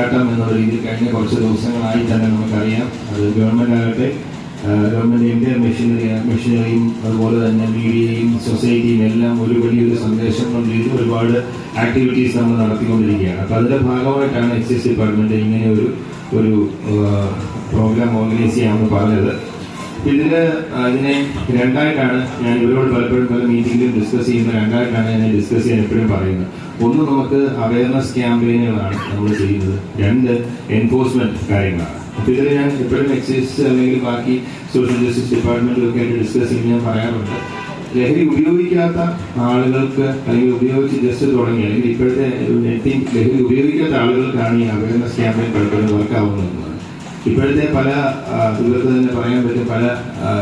പോരാട്ടം എന്നുള്ള രീതിയിൽ കഴിഞ്ഞ കുറച്ച് ദിവസങ്ങളായി തന്നെ നമുക്കറിയാം. അത് ഗവൺമെന്റ് ആകട്ടെ ഗവൺമെന്റിന്റെ മെഷീനറി മെഷീനറിയും അതുപോലെ തന്നെ മീഡിയയും സൊസൈറ്റിയും എല്ലാം ഒരു വലിയൊരു സന്ദേശങ്ങൾ ചെയ്ത് ഒരുപാട് ആക്ടിവിറ്റീസ് നമ്മൾ നടത്തിക്കൊണ്ടിരിക്കുകയാണ്. അപ്പോൾ അതിന്റെ ഭാഗമായിട്ടാണ് എക്സൈസ് ഡിപ്പാർട്ട്മെന്റ് ഇങ്ങനെ ഒരു ഒരു പ്രോഗ്രാം ഓർഗനൈസ് ചെയ്യാമെന്ന് പറഞ്ഞത്. ഇതിന് ഇതിനെ രണ്ടായിട്ടാണ് ഞാൻ ഇവരോട് പലപ്പോഴും പല മീറ്റിംഗിലും ഡിസ്കസ് ചെയ്യുന്ന രണ്ടായിട്ടാണ് ഞാൻ ഡിസ്കസ് ചെയ്യാൻ എപ്പോഴും പറയുന്നത്. ഒന്ന് നമുക്ക് അവയർനെസ് ക്യാമ്പയിനുകളാണ് നമ്മൾ ചെയ്യുന്നത്. രണ്ട് എൻഫോഴ്സ്മെന്റ് കാര്യങ്ങളാണ്. അപ്പോൾ ഇതിൽ ഞാൻ എപ്പോഴും എക്സൈസ് അല്ലെങ്കിൽ ബാക്കി സോഷ്യൽ ജസ്റ്റിസ് ഡിപ്പാർട്ട്മെന്റിലൊക്കെ ആയിട്ട് ഡിസ്കസ് ചെയ്യുമ്പോൾ ഞാൻ പറയാറുണ്ട്. ലഹരി ഉപയോഗിക്കാത്ത ആളുകൾക്ക് അല്ലെങ്കിൽ ഉപയോഗിച്ച് ജസ്റ്റ് തുടങ്ങി അല്ലെങ്കിൽ ഇപ്പോഴത്തെ ലഹരി ഉപയോഗിക്കാത്ത ആളുകൾക്കാണ് ഈ അവയർനെസ് ക്യാമ്പയിൻ പലപ്പോഴും വർക്കാവുന്നത് ഇപ്പോഴത്തെ പല ആ, തന്നെ പറയാൻ പറ്റും പല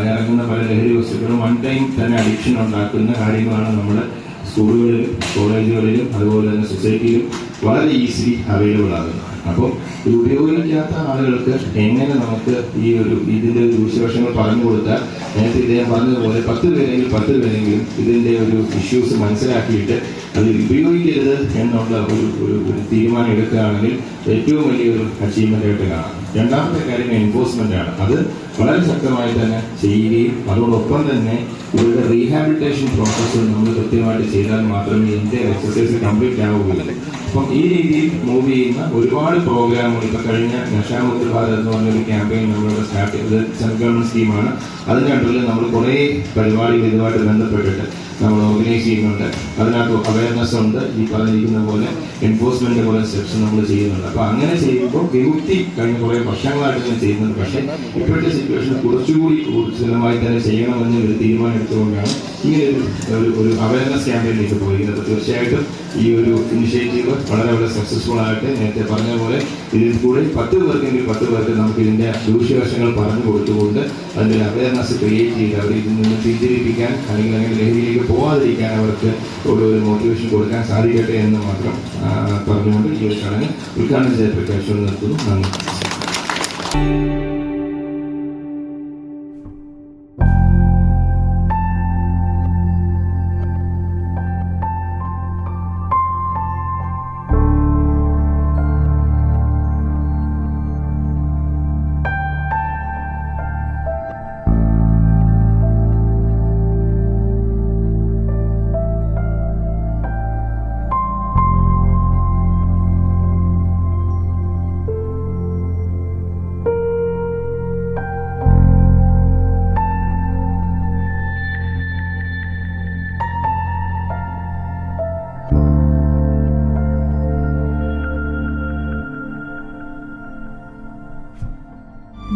ഇറങ്ങുന്ന പല ലഹരി വസ്തുക്കളും വൺ ടൈം തന്നെ അഡിക്ഷൻ ഉണ്ടാക്കുന്ന കാര്യങ്ങളാണ് നമ്മുടെ സ്കൂളുകളിലും കോളേജുകളിലും അതുപോലെ തന്നെ സൊസൈറ്റിയിലും വളരെ ഈസിലി അവൈലബിൾ ആകുന്നത്. അപ്പോൾ ഇത് ഉപയോഗിക്കാത്ത ആളുകൾക്ക് എങ്ങനെ നമുക്ക് ഈ ഒരു ഇതിന്റെ ഒരു ദൂഷ്യവശങ്ങൾ പറഞ്ഞു കൊടുത്താൽ നേരത്തെ ഇദ്ദേഹം പറഞ്ഞതുപോലെ പത്ത് പേരെങ്കിലും പത്ത് പേരെങ്കിലും ഇതിന്റെ ഒരു ഇഷ്യൂസ് മനസ്സിലാക്കിയിട്ട് അത് ഉപയോഗിക്കരുത് എന്നുള്ള ഒരു ഒരു തീരുമാനം എടുക്കുകയാണെങ്കിൽ ഏറ്റവും വലിയൊരു അച്ചീവ്മെന്റ് ആയിട്ട് കാണാം. രണ്ടാമത്തെ കാര്യം എൻഫോഴ്സ്മെന്റ് ആണ്. അത് വളരെ ശക്തമായി തന്നെ ചെയ്യുകയും അതോടൊപ്പം തന്നെ ഇവരുടെ റീഹാബിലിറ്റേഷൻ പ്രോസസ്സ് നമ്മൾ കൃത്യമായിട്ട് ചെയ്താൽ മാത്രമേ ഇതിന്റെ എക്സസൈസ് കംപ്ലീറ്റ് ആവുകയുള്ളൂ. അപ്പം ഈ രീതിയിൽ മൂവ് ചെയ്യുന്ന ഒരുപാട് പ്രോഗ്രാമുകൾ ഇപ്പോൾ കഴിഞ്ഞ നഷാമുക്ത് ഭാരത് എന്ന് പറഞ്ഞൊരു ക്യാമ്പയിൻ നമ്മളിവിടെ സ്റ്റാർട്ട് ചെയ്തത് സെൻട്രൽ ഗവൺമെന്റ് സ്കീമാണ് അതിന്റെ അണ്ടറിൽ നമ്മൾ കുറേ പരിപാടികൾ ഇതുമായിട്ട് ബന്ധപ്പെട്ടിട്ട് നമ്മൾ ഓർഗനൈസ് ചെയ്യുന്നുണ്ട് അതിനകത്ത് അവയർനെസ് ഉണ്ട് ഈ പറഞ്ഞിരിക്കുന്ന പോലെ എൻഫോഴ്സ്മെന്റ് പോലെ സ്റ്റെപ്സ് നമ്മൾ ചെയ്യുന്നുണ്ട്. അപ്പൊ അങ്ങനെ ചെയ്യുമ്പോൾ വിമുക്തി കഴിഞ്ഞ കുറേ വർഷങ്ങളായിട്ട് ഞാൻ ചെയ്യുന്നുണ്ട്. പക്ഷേ ഇപ്പോഴത്തെ സിറ്റുവേഷൻ കുറച്ചുകൂടി ഊർജിതമായി തന്നെ ചെയ്യണമെന്ന് ഒരു തീരുമാനം എടുത്തുകൊണ്ടാണ് ഇങ്ങനെ ഒരു ഒരു അവയർനെസ് ക്യാമ്പയിനിലേക്ക് പോയിരിക്കുന്നത് തീർച്ചയായിട്ടും ഈ ഒരു ഇനിഷ്യേറ്റീവ് വളരെ വളരെ സക്സസ്ഫുൾ ആയിട്ട് നേരത്തെ പറഞ്ഞ പോലെ ഇതിൽ കൂടെ പത്ത് പേർക്കെങ്കിൽ പത്ത് പേർക്ക് നമുക്ക് ഇതിന്റെ ദൂഷ്യവശങ്ങൾ പറഞ്ഞു കൊടുത്തുകൊണ്ട് അതിന്റെ ഒരു അവയർനെസ് ക്രിയേറ്റ് ചെയ്ത് അവർ ഇതിൽ നിന്ന് പിന്തിരിപ്പിക്കാൻ അല്ലെങ്കിൽ അങ്ങനെ ലഹരിയിലേക്ക് പോകാതിരിക്കാൻ അവർക്ക് ഒരു ഒരു മോട്ടിവേഷൻ കൊടുക്കാൻ സാധിക്കട്ടെ എന്ന് മാത്രം പറഞ്ഞുകൊണ്ട് ഈ ഒരു ചടങ്ങ് ഉദ്ഘാടനം ചെയ്ത പ്രകാശം നിർത്തുന്നു. നന്ദി.